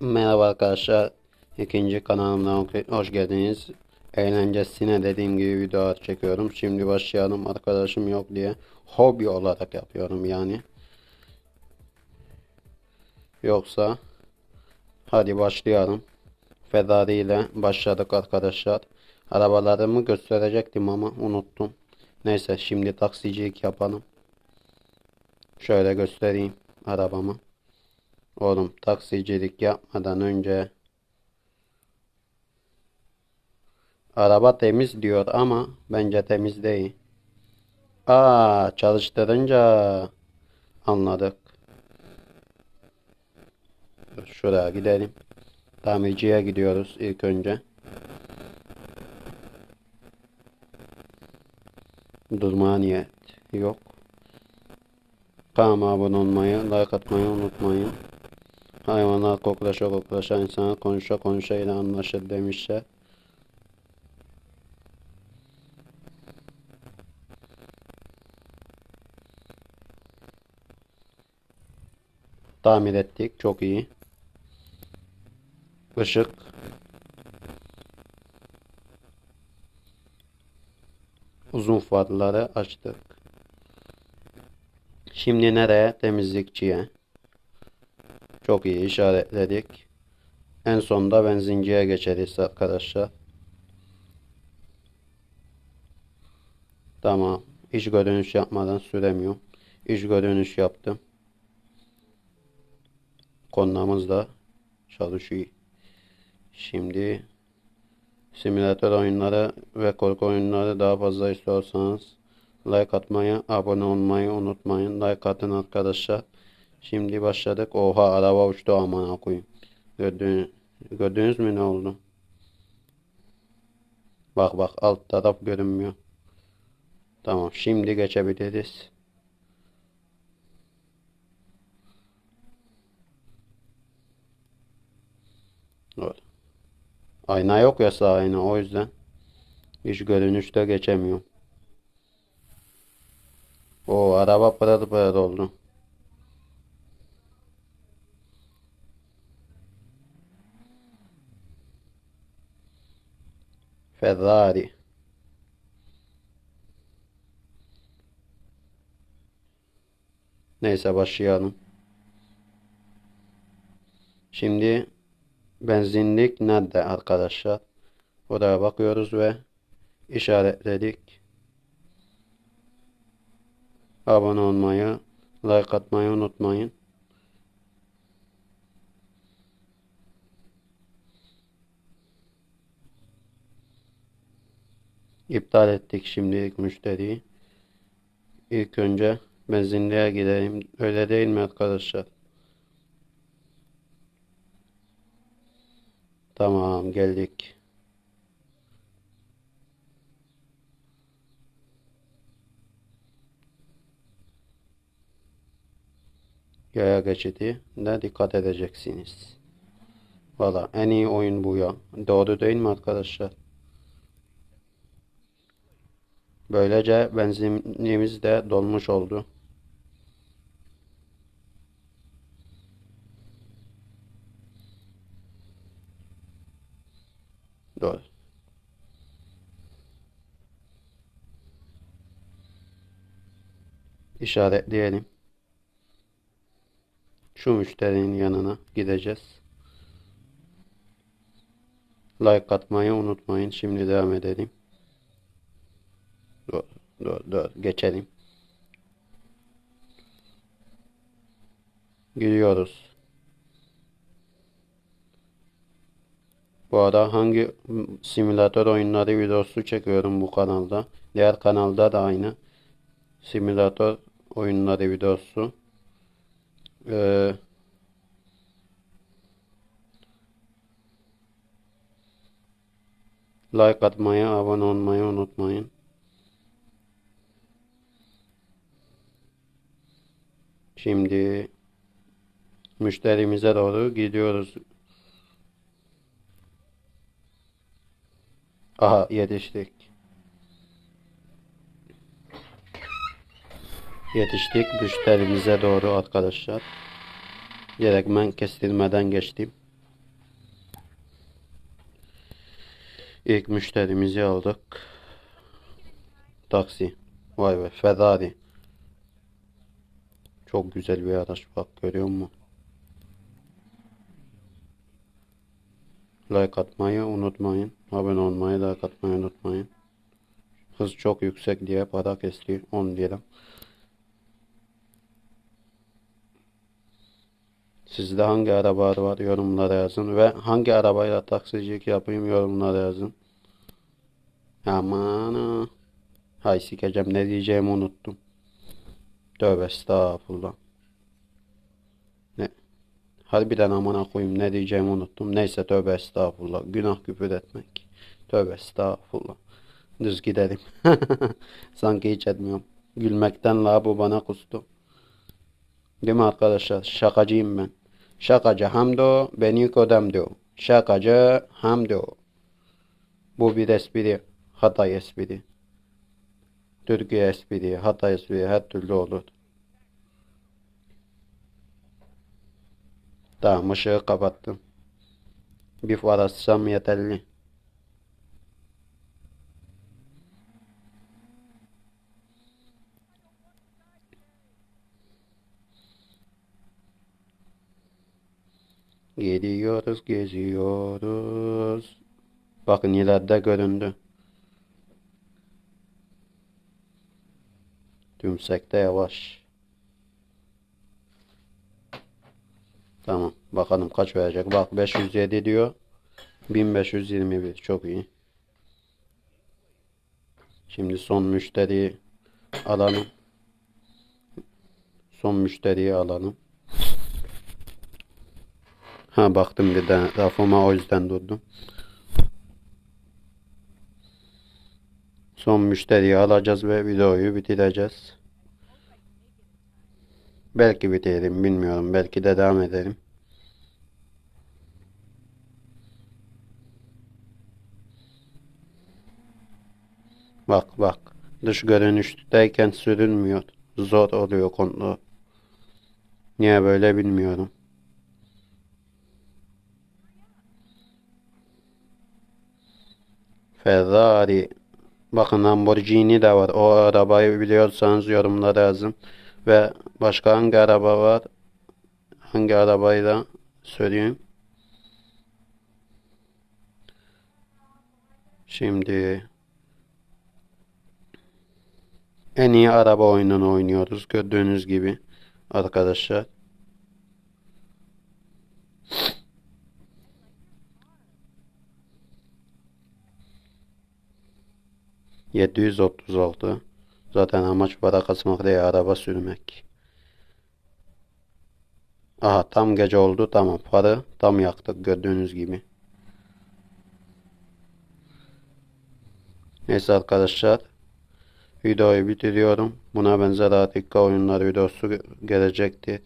Merhaba arkadaşlar. İkinci kanalımdan hoş geldiniz. Eğlencesine dediğim gibi video çekiyorum. Şimdi başlayalım. Arkadaşım yok diye hobi olarak yapıyorum yani. Yoksa hadi başlayalım. Ferrari ile başladık arkadaşlar. Arabalarımı gösterecektim ama unuttum. Neyse şimdi taksicilik yapalım. Şöyle göstereyim arabamı. Oğlum taksicilik yapmadan önce araba temiz diyor ama bence temiz değil. Aa çalıştırınca anladık. Şuraya gidelim. Tamirciye gidiyoruz ilk önce. Durmaya niyet yok. Kanalıma abone olmayı, like atmayı unutmayın. Hayvanlar koklaşa koklaşa, insanlar konuşa konuşa ile anlaşır demişler. Tamir ettik. Çok iyi. Işık. Uzun farları açtık. Şimdi nereye? Temizlikçiye. Çok iyi işaretledik. En sonda benzinciye geçeriz arkadaşlar. Tamam. İş görünüş yapmadan süremiyorum. İş görünüş yaptım. Konumuz da çalışıyor. Şimdi simülatör oyunları ve korku oyunları daha fazla istiyorsanız like atmayı, abone olmayı unutmayın. Like atın arkadaşlar. Şimdi başladık. Oha araba uçtu aman koyayım. Gördüğünüz, gördünüz mü ne oldu? Bak bak alt taraf görünmüyor. Tamam şimdi geçebiliriz. Evet. Ayna yok ya sağ ayna o yüzden hiç görünüşte geçemiyorum. O araba pırıl pırıl oldu. Ferrari. Neyse başlayalım. Şimdi benzinlik nerede arkadaşlar? Oraya bakıyoruz ve işaretledik. Abone olmayı, like atmayı unutmayın. İptal ettik şimdilik müşteriyi. İlk önce benzinliğe gidelim. Öyle değil mi arkadaşlar? Tamam geldik. Yaya geçidi de dikkat edeceksiniz. Valla en iyi oyun bu ya. Doğru değil mi arkadaşlar? Böylece benzinliğimiz de dolmuş oldu. Doğru. İşaretleyelim. Şu müşterinin yanına gideceğiz. Like atmayı unutmayın. Şimdi devam edelim. Dur, dur. Geçelim. Gidiyoruz. Bu arada hangi simülatör oyunları videosu çekiyorum bu kanalda. Diğer kanalda da aynı. Simülatör oyunları videosu. Ee, like atmayı, abone olmayı unutmayın. Şimdi müşterimize doğru gidiyoruz. Aha yetiştik. Yetiştik müşterimize doğru arkadaşlar. Gerekmen kestirmeden geçtim. İlk müşterimizi aldık. Taksi. Vay be Ferrari. Çok güzel bir araç bak görüyor musun? Like atmayı unutmayın. Abone olmayı, like atmayı unutmayın. Hız çok yüksek diye para kesti 10 lira. Sizde hangi araba var yorumlara yazın ve hangi arabayla taksicilik yapayım yorumlara yazın. Aman ha. Hay sikeceğim ne diyeceğimi unuttum. Tövbe estağfurullah. Ne? Harbiden amına koyayım ne diyeceğimi unuttum. Neyse tövbe estağfurullah. Günah küfür etmek. Tövbe estağfurullah. Düz gidelim. Sanki hiç etmiyorum. Gülmekten la bu bana kustu. Değil mi arkadaşlar? Şakacıyım ben. Şakacı Hamdo, Beniko Demdo. Şakacı Hamdo. Bu bir espri. Hatay espri. Türkiye espri, Hatay espri her türlü olur. Tamam ışığı kapattım. Bir far açsam yeterli. Gidiyoruz, geziyoruz. Bakın ileride göründü. Tümsekte yavaş. Tamam. Bakalım kaç verecek. Bak 507 diyor. 1521. Çok iyi. Şimdi son müşteriyi alalım. Son müşteriyi alalım. Ha baktım bir de rafıma o yüzden durdum. Son müşteriyi alacağız ve videoyu bitireceğiz. Belki bitiririm bilmiyorum. Belki de devam ederim. Bak bak. Dış görünüşteyken sürülmüyor. Zor oluyor kontrol. Niye böyle bilmiyorum. Ferrari. Bakın Lamborghini de var. O arabayı biliyorsanız yorumlara yazın. Ve başka hangi araba var? Hangi arabayı da söyleyeyim. Şimdi en iyi araba oyununu oynuyoruz. Gördüğünüz gibi arkadaşlar. Yedi yüz otuz altı. Zaten amaç para kasmak değil, araba sürmek. Aha tam gece oldu. Tamam. Farı tam yaktık gördüğünüz gibi. Neyse arkadaşlar. Videoyu bitiriyorum. Buna benzer Atika oyunları videosu gelecektir.